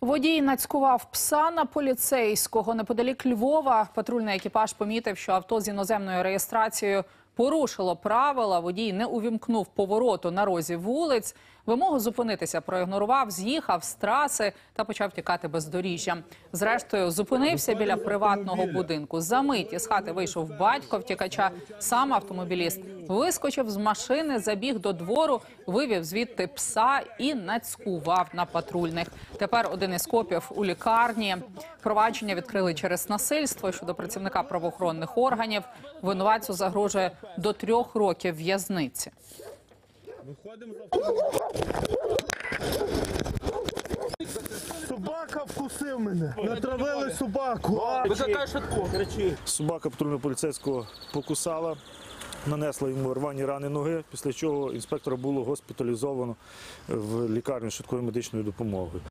Водій нацькував пса на поліцейського неподалік Львова. Патрульний екіпаж помітив, що авто з іноземною реєстрацією порушило правила. Водій не увімкнув повороту на розі вулиць. Вимогу зупинитися проігнорував, з'їхав з траси та почав тікати бездоріжжям. Зрештою, зупинився біля приватного будинку. За мить із хати вийшов батько втікача. Сам автомобіліст вискочив з машини, забіг до двору, вивів звідти пса і нацькував на патрульних. Тепер один із копів у лікарні. Провадження відкрили через насильство щодо працівника правоохоронних органів. Винуватцю загрожує до трьох років в'язниці. Собака вкусив мене. Натравили собаку. Собака патрульно-поліцейського покусала, нанесла йому рвані рани ноги, після чого інспектора було госпіталізовано в лікарню швидкою медичною допомогою.